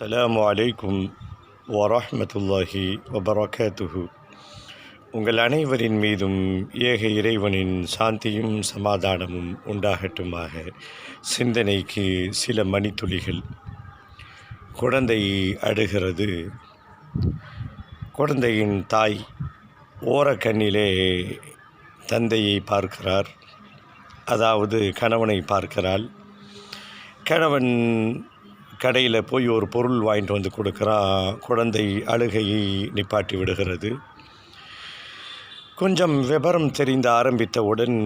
அஸ்லாம் வலைக்கும் வரமத்துல்லாஹி வபரகாத்துஹு உங்கள் அனைவரின் மீதும் ஏக இறைவனின் சாந்தியும் சமாதானமும் உண்டாகட்டுமாக. சிந்தனைக்கு சில மணித்துளிகள். குழந்தை அழுகிறது குழந்தையின் தாய் ஓரக்கண்ணிலே தந்தையை பார்க்கிறார். அதாவது கணவனை பார்க்கிறாள். கணவன் கடையில் போய் ஒரு பொருள் வாங்கிட்டு வந்து கொடுக்குறான் குழந்தை அழுகையை நிப்பாட்டி விடுகிறது. கொஞ்சம் விபரம் தெரிந்து ஆரம்பித்தவுடன்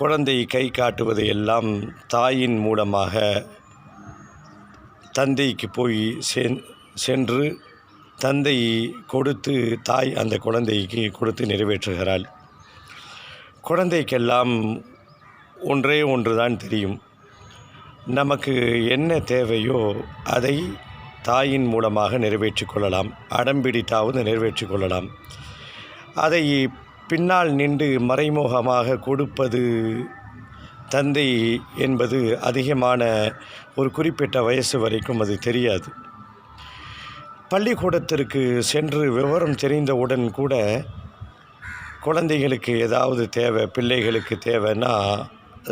குழந்தை கை காட்டுவதை எல்லாம் தாயின் மூலமாக தந்தைக்கு போய் சென்று தந்தை கொடுத்து தாய் அந்த குழந்தைக்கு கொடுத்து நிறைவேற்றுகிறாள். குழந்தைக்கெல்லாம் ஒன்றே ஒன்று தான் தெரியும். நமக்கு என்ன தேவையோ அதை தாயின் மூலமாக நிறைவேற்றி கொள்ளலாம். அடம்பிடித்தாவது நிறைவேற்றி கொள்ளலாம். அதை பின்னால் நின்று மறைமுகமாக கொடுப்பது தந்தை என்பது அதிகமான ஒரு குறிப்பிட்ட வயசு வரைக்கும் அது தெரியாது. பள்ளிக்கூடத்திற்கு சென்று விவரம் தெரிந்தவுடன் கூட குழந்தைகளுக்கு ஏதாவது தேவை பிள்ளைகளுக்கு தேவைன்னா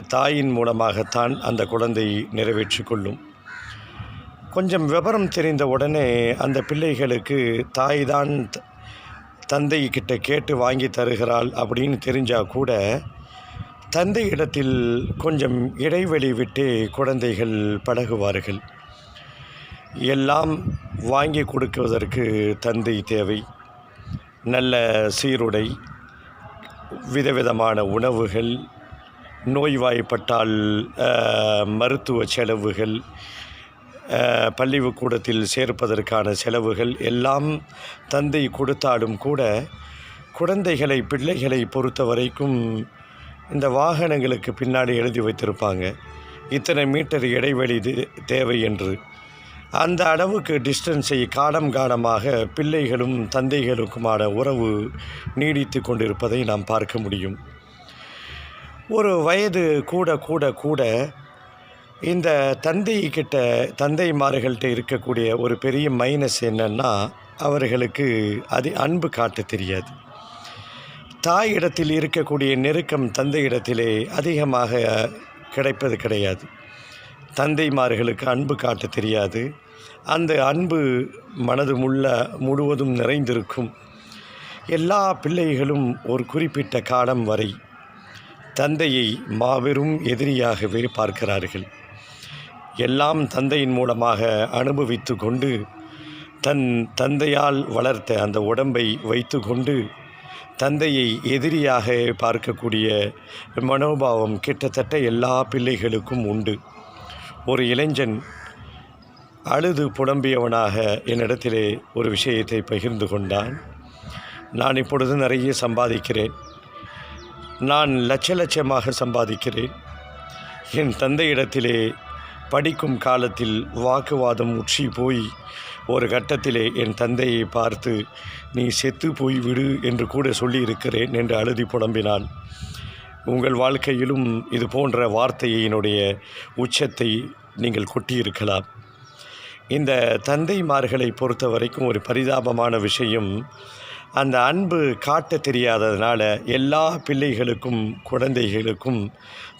தாயின் மூலமாகத்தான் அந்த குழந்தை நிறைவேற்றி கொள்ளும். கொஞ்சம் விவரம் தெரிந்த உடனே அந்த பிள்ளைகளுக்கு தாய் தான் தந்தை கிட்ட கேட்டு வாங்கி தருகிறாள் அப்படின்னு தெரிஞ்சால் கூட தந்தை இடத்தில் கொஞ்சம் இடைவெளி விட்டு குழந்தைகள் பழகுவார்கள். எல்லாம் வாங்கி கொடுக்குவதற்கு தந்தை தேவை. நல்ல சீருடை விதவிதமான உணவுகள் நோய்வாய்ப்பட்டால் மருத்துவ செலவுகள் பள்ளிக்கூடத்தில் சேர்ப்பதற்கான செலவுகள் எல்லாம் தந்தை கொடுத்தாலும் கூட குழந்தைகளை பிள்ளைகளை பொறுத்த வரைக்கும் இந்த வாகனங்களுக்கு பின்னாடி எழுதி வைத்திருப்பாங்க. இத்தனை மீட்டர் இடைவெளி தேவை என்று. அந்த அளவுக்கு டிஸ்டன்ஸை காலம் காலமாக பிள்ளைகளும் தந்தைகளுக்குமான உறவு நீடித்து கொண்டிருப்பதை நாம் பார்க்க முடியும். ஒரு வயது கூட கூட கூட இந்த தந்தை கிட்ட தந்தைமார்கள்ட்ட இருக்கக்கூடிய ஒரு பெரிய மைனஸ் என்னென்னா அவர்களுக்கு அது அன்பு காட்ட தெரியாது. தாய் இடத்தில் இருக்கக்கூடிய நெருக்கம் தந்தையிடத்திலே அதிகமாக கிடைப்பது கிடையாது. தந்தைமார்களுக்கு அன்பு காட்ட தெரியாது. அந்த அன்பு மனது முள்ள முழுவதும் நிறைந்திருக்கும். எல்லா பிள்ளைகளும் ஒரு குறிப்பிட்ட காலம் வரை தந்தையை மாபெரும் எதிரியாகவே பார்க்கிறார்கள். எல்லாம் தந்தையின் மூலமாக அனுபவித்து கொண்டு தன் தந்தையால் வளர்த்த அந்த உடம்பை வைத்து கொண்டு தந்தையை எதிரியாக பார்க்கக்கூடிய மனோபாவம் கிட்டத்தட்ட எல்லா பிள்ளைகளுக்கும் உண்டு. ஒரு இளைஞன் அழுது புலம்பியவனாக என்னிடத்திலே ஒரு விஷயத்தை பகிர்ந்து கொண்டான். நான் இப்பொழுது நிறைய சம்பாதிக்கிறேன். நான் லட்ச லட்சமாக சம்பாதிக்கிறேன். என் தந்தையிடத்திலே படிக்கும் காலத்தில் வாக்குவாதம் உச்சி போய் ஒரு கட்டத்திலே என் தந்தையை பார்த்து நீ செத்து போய் விடு என்று கூட சொல்லியிருக்கிறேன் என்று அழுதி புலம்பினான். உங்கள் வாழ்க்கையிலும் இது போன்ற வார்த்தையினுடைய உச்சத்தை நீங்கள் கொட்டியிருக்கலாம். இந்த தந்தைமார்களை பொறுத்த வரைக்கும் ஒரு பரிதாபமான விஷயம் அந்த அன்பு காட்ட தெரியாததுனால எல்லா பிள்ளைகளுக்கும் குழந்தைகளுக்கும்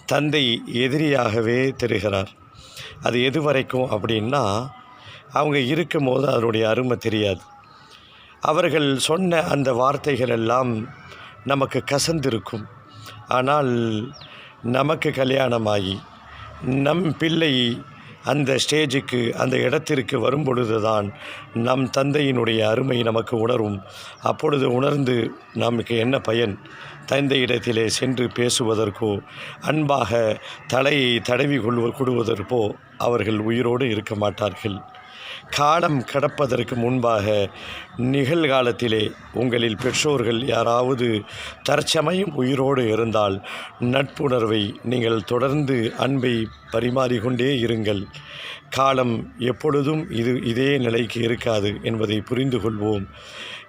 தந்தை எதிரியாகவே தெரிகிறார். அது எது வரைக்கும் அப்படின்னா அவங்க இருக்கும் போது அதனுடைய அருமை தெரியாது. அவர்கள் சொன்ன அந்த வார்த்தைகள் எல்லாம் நமக்கு கசந்திருக்கும். ஆனால் நமக்கு கல்யாணமாகி நம் பிள்ளை அந்த ஸ்டேஜுக்கு அந்த இடத்திற்கு வரும் பொழுது தான் நம் தந்தையினுடைய அருமை நமக்கு உணரும். அப்பொழுது உணர்ந்து நமக்கு என்ன பயன்? தந்தையிடத்திலே சென்று பேசுவதற்கோ அன்பாக தலையை தடவி கொள்வ கொடுவதற்கோ அவர்கள் உயிரோடு இருக்க மாட்டார்கள். காலம் கடப்பதற்கு முன்பாக நிகழ்காலத்திலே உங்களில் பெற்றோர்கள் யாராவது தற்சமயம் உயிரோடு இருந்தால் நட்புணர்வை நீங்கள் தொடர்ந்து அன்பை பரிமாறிக்கொண்டே இருங்கள். காலம் எப்பொழுதும் இது இதே நிலைக்கு இருக்காது என்பதை புரிந்து கொள்வோம்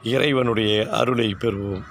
இறைவனுடைய அருளை பெறுவோம்.